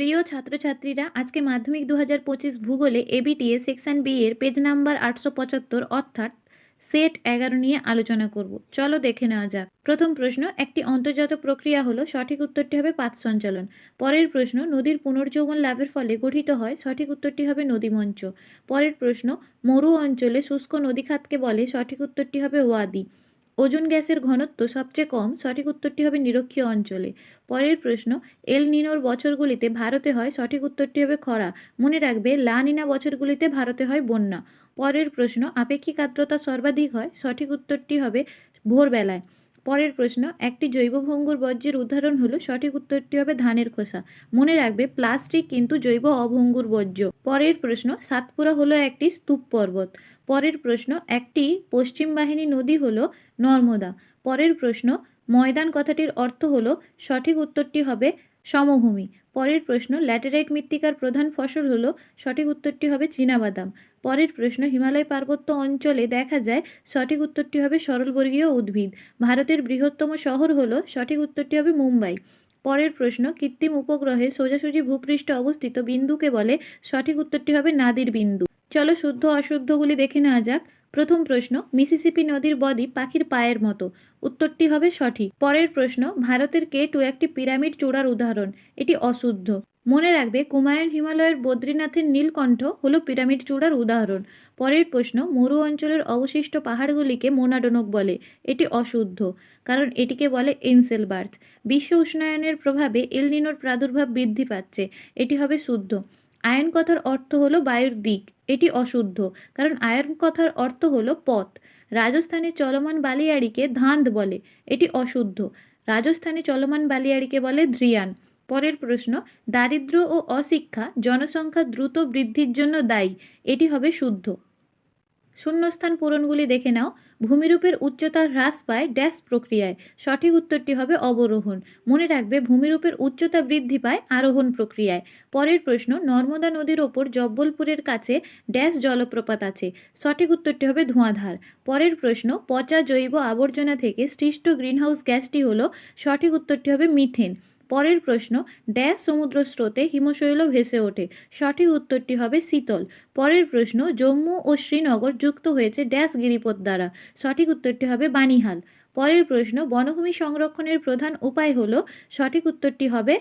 প্রিয় ছাত্রছাত্রীরা, আজকে মাধ্যমিক দু হাজার পঁচিশ ভূগোলে এবিটিএ সেকশন বি এর পেজ নাম্বার আটশো পঁচাত্তর অর্থাৎ সেট এগারো নিয়ে আলোচনা করব। চলো দেখে নেওয়া যাক। প্রথম প্রশ্ন, একটি অন্তর্জাত প্রক্রিয়া হলো সঠিক উত্তরটি হবে পাত সঞ্চালন। পরের প্রশ্ন, নদীর পুনর্যৌবন লাভের ফলে গঠিত হয় সঠিক উত্তরটি হবে নদীমঞ্চ পরের প্রশ্ন, মরু অঞ্চলে শুষ্ক নদীখাতকে বলে সঠিক উত্তরটি হবে ওয়াদি। ওজন গ্যাসের ঘনত্ব সবচেয়ে কম, সঠিক উত্তরটি হবে নিরক্ষীয় অঞ্চলে। পরের প্রশ্ন, এল নিনোর বছরগুলিতে ভারতে হয় সঠিক উত্তরটি হবে খরা। মনে রাখবে, লা নিনা বছরগুলিতে ভারতে হয় বন্যা। পরের প্রশ্ন, আপেক্ষিক আর্দ্রতা সর্বাধিক হয়, সঠিক উত্তরটি হবে ভোরবেলায়। পরের প্রশ্ন, একটি জৈব ভঙ্গুর বর্জ্যের উদাহরণ হলো, সঠিক উত্তরটি হবে ধানের খোসা। মনে রাখবে, প্লাস্টিক কিন্তু জৈব অভঙ্গুর বর্জ্য। পরের প্রশ্ন, সাতপুরা হলো একটি স্তূপ পর্বত। পরের প্রশ্ন, একটি পশ্চিম বাহিনী নদী হল নর্মদা। পরের প্রশ্ন, ময়দান কথাটির অর্থ হল, সঠিক উত্তরটি হবে সমভূমি। পরের প্রশ্ন, ল্যাটেরাইট মৃত্তিকার প্রধান ফসল হল, সঠিক উত্তরটি হবে চীনাবাদাম। পরের প্রশ্ন, হিমালয় পার্বত্য অঞ্চলে দেখা যায়, সঠিক উত্তরটি হবে সরলবর্গীয় উদ্ভিদ। ভারতের বৃহত্তম শহর হল, সঠিক উত্তরটি হবে মুম্বাই। পরের প্রশ্ন, কৃত্রিম উপগ্রহে সোজাসুজি ভূপৃষ্ঠে অবস্থিত বিন্দুকে বলে, সঠিক উত্তরটি হবে নাদির বিন্দু। চলো শুদ্ধ অশুদ্ধগুলি দেখে নেওয়া যাক। প্রথম প্রশ্ন, মিসিসিপি নদীর বদ্বীপ পাখির পায়ের মতো। উত্তরটি হবে সঠিক। পরের প্রশ্ন, ভারতের কে টু একটি পিরামিড চূড়ার উদাহরণ। এটি অশুদ্ধ। মনে রাখবে, কুমায়ুন হিমালয়ের বদ্রীনাথের নীলকণ্ঠ হলো পিরামিড চূড়ার উদাহরণ। পরের প্রশ্ন, মরু অঞ্চলের অবশিষ্ট পাহাড়গুলিকে মোনাডোনক বলে। এটি অশুদ্ধ, কারণ এটিকে বলে এনসেলবার্চ। বিশ্ব উষ্ণায়নের প্রভাবে এলনিনোর প্রাদুর্ভাব বৃদ্ধি পাচ্ছে। এটি হবে শুদ্ধ। আয়ন কথার অর্থ হলো বায়ুর দিক। এটি অশুদ্ধ। কারণ আয়ন কথার অর্থ হল পথ। রাজস্থানে চলমান বালিয়াড়িকে ধান্দ বলে, এটি অশুদ্ধ। রাজস্থানে চলমান বালিয়াড়িকে বলে ধ্রিয়ান। পরের প্রশ্ন দারিদ্র ও অশিক্ষা জনসংখ্যা দ্রুত বৃদ্ধির জন্য দায়ী, এটি হবে শুদ্ধ। শূন্যস্থান পূরণগুলি দেখে নাও। ভূমিরূপের উচ্চতা হ্রাস পায় ড্যাশ প্রক্রিয়ায়। সঠিক উত্তরটি হবে অবরোহণ। মনে রাখবে, ভূমিরূপের উচ্চতা বৃদ্ধি পায় আরোহণ প্রক্রিয়ায়। পরের প্রশ্ন, নর্মদা নদীর ওপর জব্বলপুরের কাছে ড্যাশ জলপ্রপাত আছে। সঠিক উত্তরটি হবে ধোঁয়াধার। পরের প্রশ্ন, পচা জৈব আবর্জনা থেকে সৃষ্ট গ্রিনহাউস গ্যাসটি হলো, সঠিক উত্তরটি হবে মিথেন। পরের প্রশ্ন, ড্যাশ সমুদ্র স্রোতে হিমশৈল ভেসে ওঠে। সঠিক উত্তরটি হবে শীতল। পরের প্রশ্ন, জম্মু ও শ্রীনগর যুক্ত হয়েছে ড্যাশ গিরিপথ দ্বারা। সঠিক উত্তরটি হবে বানিহাল। পরের প্রশ্ন, বনভূমি সংরক্ষণের প্রধান উপায় হল, সঠিক উত্তরটি হবে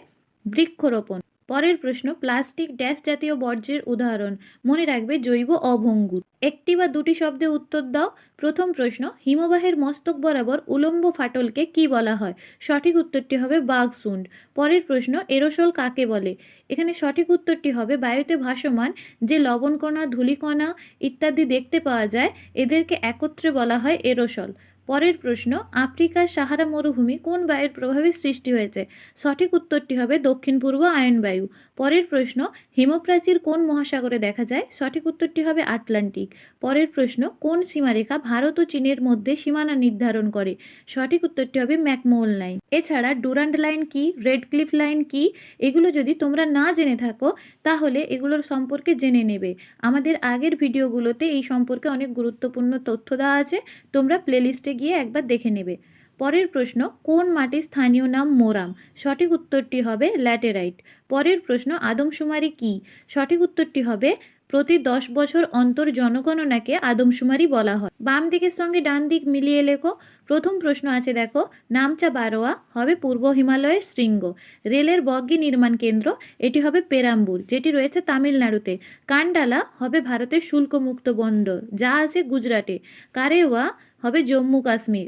বৃক্ষরোপণ। পরের প্রশ্ন, প্লাস্টিক ড্যাশ জাতীয় বর্জ্যের উদাহরণ। মনে রাখবে জৈব অভঙ্গুর। একটি বা দুটি শব্দে উত্তর দাও। প্রথম প্রশ্ন, হিমবাহের মস্তক বরাবর উলম্ব ফাটলকে কি বলা হয়? সঠিক উত্তরটি হবে বাঘসুন্ড পরের প্রশ্ন, এরোসল কাকে বলে? এখানে সঠিক উত্তরটি হবে বায়ুতে ভাসমান, যে লবণকণা, ধূলিকণা ইত্যাদি দেখতে পাওয়া যায়, এদেরকে একত্রে বলা হয় এরোসল। পরের প্রশ্ন, আফ্রিকার সাহারা মরুভূমি কোন বায়ুর প্রভাবে সৃষ্টি হয়েছে? সঠিক উত্তরটি হবে দক্ষিণ পূর্ব আয়ন বায়ু। পরের প্রশ্ন, হিমপ্রাচীর কোন মহাসাগরে দেখা যায়? সঠিক উত্তরটি হবে আটলান্টিক। পরের প্রশ্ন, কোন সীমারেখা ভারত ও চীনের মধ্যে সীমানা নির্ধারণ করে? সঠিক উত্তরটি হবে ম্যাকমোল লাইন। এছাড়া ডুরান্ড লাইন কি? রেড ক্লিফ লাইন কি? এগুলো যদি তোমরা না জেনে থাকো, তাহলে এগুলোর সম্পর্কে জেনে নেবে। আমাদের আগের ভিডিওগুলোতে এই সম্পর্কে অনেক গুরুত্বপূর্ণ তথ্য দেওয়া আছে। তোমরা প্লেলিস্টে গিয়ে একবার দেখে নেবে। পরের প্রশ্ন, কোন মাটির স্থানীয় নাম মোরাম? সঠিক উত্তরটি হবে ল্যাটেরাইট। পরের প্রশ্ন, আদমশুমারি কি? সঠিক উত্তরটি হবে, প্রতি দশ বছর অন্তর জনগণনাকে আদমশুমারি বলা হয়। বাম দিকের সঙ্গে ডান দিক মিলিয়ে লেখো। প্রথম প্রশ্ন আছে, দেখো, নামচা বারোয়া হবে পূর্ব হিমালয়ের শৃঙ্গ। রেলের বগ্গি নির্মাণ কেন্দ্র, এটি হবে পেরাম্বুর, যেটি রয়েছে তামিলনাড়ুতে। কান্ডালা হবে ভারতের শুল্কমুক্ত বন্দর, যা আছে গুজরাটে। কারেওয়া হবে জম্মু কাশ্মীর।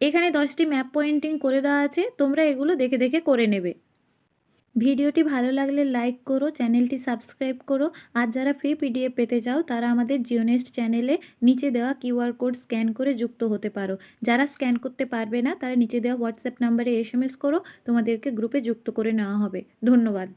এখানে দশটি ম্যাপ পয়েন্টিং করে দেওয়া আছে, তোমরা এগুলো দেখে দেখে করে নেবে। ভিডিওটি ভালো লাগলে লাইক করো, চ্যানেলটি সাবস্ক্রাইব করো, আর যারা ফ্রি পিডিএফ পেতে চাও, তারা আমাদের জিওনেস্ট চ্যানেলে নিচে দেওয়া কিউআর কোড স্ক্যান করে যুক্ত হতে পারো। যারা স্ক্যান করতে পারবে না, তারা নিচে দেওয়া হোয়াটসঅ্যাপ নাম্বারে এস করো, তোমাদেরকে গ্রুপে যুক্ত করে নেওয়া হবে। ধন্যবাদ।